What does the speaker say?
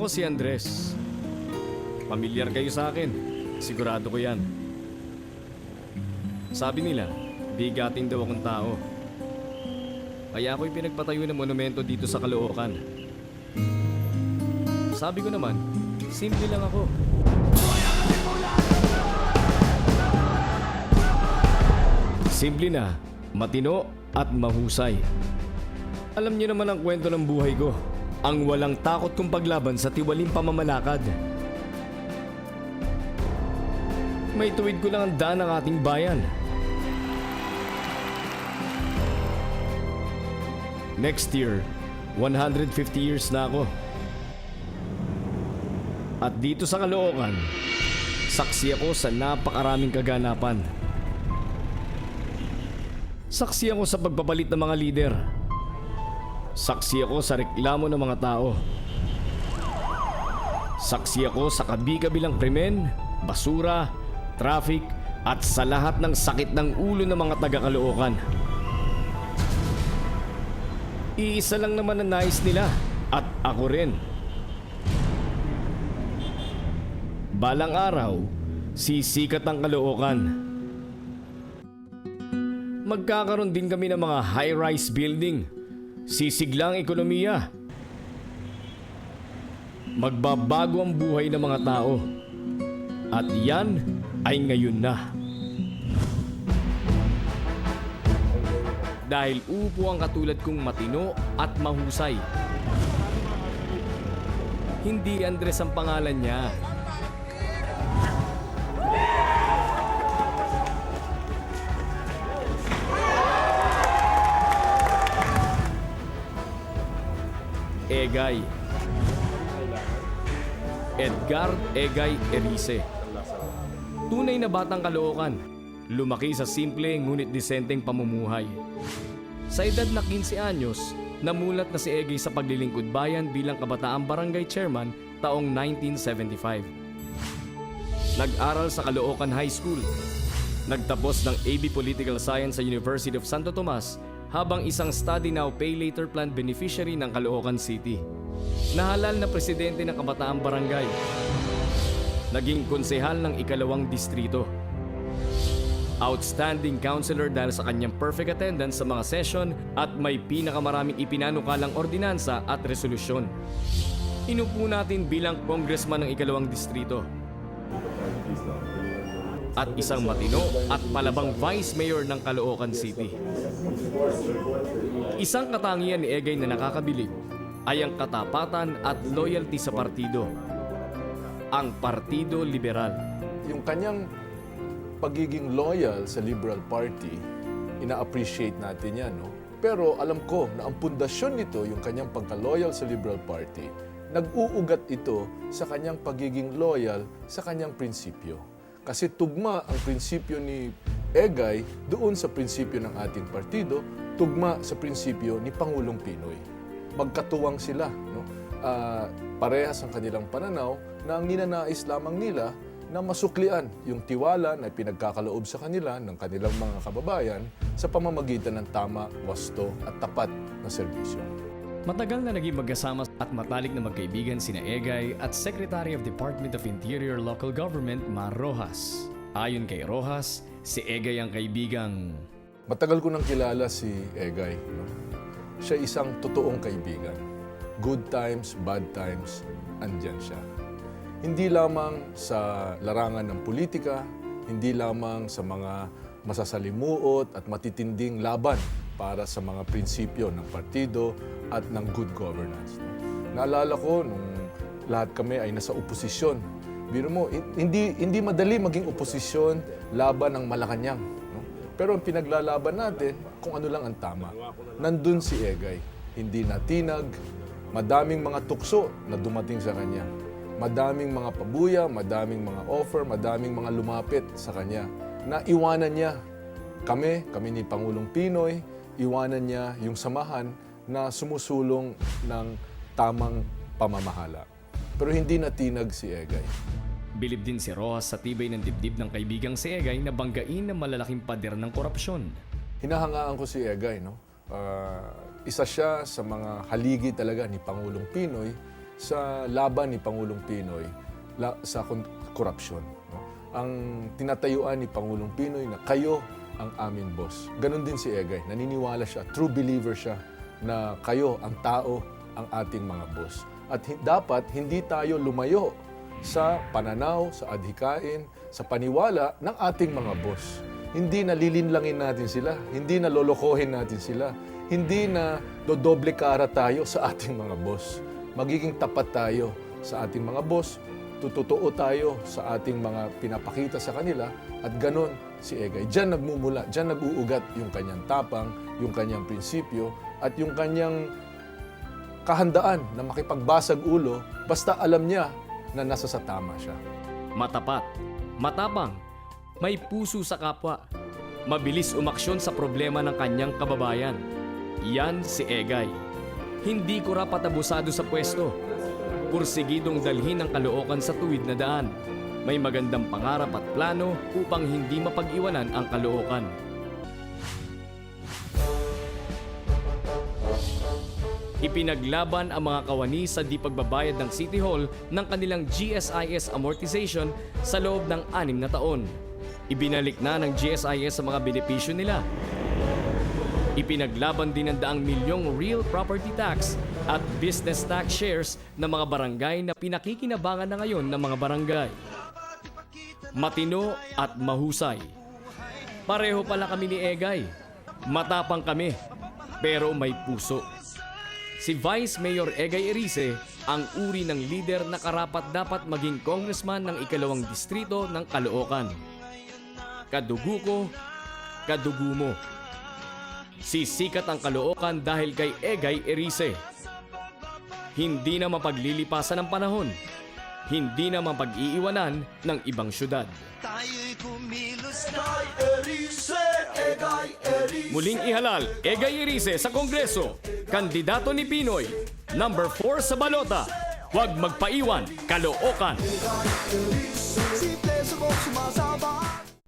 Ako si Andres. Pamilyar kayo sa akin. Sigurado ko yan. Sabi nila, bigating daw akong tao. Kaya ako'y pinagpatayo ng monumento dito sa Caloocan. Sabi ko naman, simple lang ako. Simple na, matino at mahusay. Alam niyo naman ang kwento ng buhay ko. Ang walang takot kong paglaban sa tiwaling pamamalakad. May tuwid ko lang ang daan ng ating bayan. Next year, 150 years na ako. At dito sa Caloocan, saksi ako sa napakaraming kaganapan. Saksi ako sa pagpapalit ng mga lider. Saksi ako sa reklamo ng mga tao. Saksi ako sa kabi-kabilang krimen, basura, traffic, at sa lahat ng sakit ng ulo ng mga taga-Caloocan. Iisa lang naman ang nais nila at ako rin. Balang araw, sisikat ang Caloocan. Magkakaroon din kami ng mga high-rise building. Sisiglang ekonomiya. Magbabago ang buhay ng mga tao. At yan ay ngayon na. Dahil upo ang katulad kong matino at mahusay. Hindi Andres ang pangalan niya. Egay. Edgar Egay Erice. Tunay na batang kalookan. Lumaki sa simple ngunit disenteng pamumuhay. Sa edad na 15 anyos, namulat na si Egay sa paglilingkod bayan bilang kabataang barangay chairman taong 1975. Nag-aral sa Caloocan High School. Nagtapos ng AB Political Science sa University of Santo Tomas habang isang study now pay later plan beneficiary ng Caloocan City. Nahalal na presidente ng Kabataang Barangay. Naging konsehal ng ikalawang distrito. Outstanding counselor dahil sa kanyang perfect attendance sa mga session at may pinakamaraming ipinanukalang ordinansa at resolusyon. Inupo natin bilang congressman ng ikalawang distrito at isang matino at palabang vice mayor ng Caloocan City. Isang katangian ni Egay na nakakabilib ay ang katapatan at loyalty sa partido. Ang Partido Liberal. yung kanyang pagiging loyal sa Liberal Party, ina-appreciate natin yan, no? Pero alam ko na ang pundasyon nito, yung kanyang pagka-loyal sa Liberal Party, nag-uugat ito sa kanyang pagiging loyal sa kanyang prinsipyo. Kasi tugma ang prinsipyo ni Egay doon sa prinsipyo ng ating partido, tugma sa prinsipyo ni Pangulong Pinoy. Magkatuwang sila, no? Ah, parehas ang kanilang pananaw na ang ninanais lamang nila na masuklian yung tiwala na pinagkakaloob sa kanila ng kanilang mga kababayan sa pamamagitan ng tama, wasto at tapat na serbisyo. Matagal na naging magkasama at matalik na magkaibigan sina Egay at Secretary of Department of Interior Local Government Mar Rojas. Ayon kay Rojas, si Egay ang kaibigang Matagal ko nang kilala si Egay. No? Siya isang totoong kaibigan. Good times, bad times, andyan siya. Hindi lamang sa larangan ng politika, hindi lamang sa mga masasalimuot at matitinding laban para sa mga prinsipyo ng partido at ng good governance. Naalala ko nung lahat kami ay nasa oposisyon. Biro mo, hin- hindi, hindi madali maging oposisyon laban ng Malacanang. No? Pero ang pinaglalaban natin, kung ano lang ang tama. Nandun si Egay. Hindi natinag, madaming mga tukso na dumating sa kanya. Madaming mga pabuya, madaming mga offer, madaming mga lumapit sa kanya. Na iwanan niya kami, kami ni Pangulong Pinoy, iwanan niya yung samahan na sumusulong ng tamang pamamahala. Pero hindi natinag si Egay. Bilib din si Rojas sa tibay ng dibdib ng kaibigang si Egay na banggain ng malalaking pader ng korupsyon. Hinahangaan ko si Egay, no? Ah, isa siya sa mga haligi talaga ni Pangulong Pinoy sa laban ni Pangulong Pinoy la, sa korupsyon. No? Ang tinatayuan ni Pangulong Pinoy na kayo ang aming boss. Ganon din si Egay. Naniniwala siya, true believer siya na kayo ang tao ang ating mga boss. At dapat hindi tayo lumayo sa pananaw, sa adhikain, sa paniwala ng ating mga boss. Hindi na lilinlangin natin sila, hindi na lolokohin natin sila, hindi na dodoble kara tayo sa ating mga boss. Magiging tapat tayo sa ating mga boss, tututuo tayo sa ating mga pinapakita sa kanila at ganon si Egay. Diyan nagmumula, diyan nag-uugat yung kanyang tapang, yung kanyang prinsipyo at yung kanyang kahandaan na makipagbasag ulo basta alam niya na nasa sa tama siya. Matapat, matapang, may puso sa kapwa, mabilis umaksyon sa problema ng kanyang kababayan. Yan si Egay. Hindi ko rapat abusado sa pwesto. Kursigidong dalhin ang kalookan sa tuwid na daan. May magandang pangarap at plano upang hindi mapag-iwanan ang kalookan. Ipinaglaban ang mga kawani sa di pagbabayad ng City Hall ng kanilang GSIS amortization sa loob ng anim na taon. Ibinalik na ng GSIS sa mga benepisyo nila. Ipinaglaban din ang daang milyong real property tax at business tax shares ng mga barangay na pinakikinabangan na ngayon ng mga barangay. Matino at mahusay. Pareho pala kami ni Egay. Matapang kami, pero may puso. Si Vice Mayor Egay Erice ang uri ng lider na karapat dapat maging congressman ng ikalawang distrito ng Caloocan. Kadugo ko, kadugo mo. Sisikat ang Caloocan dahil kay Egay Erice. Hindi na mapaglilipasan ng panahon. Hindi na mapag-iiwanan ng ibang syudad. Tayo'y kumilos na Muling ihalal, Egay Erice sa Kongreso. Kandidato ni Pinoy. Number 4 sa balota. Huwag magpaiwan, Caloocan. Sa kong sumasabay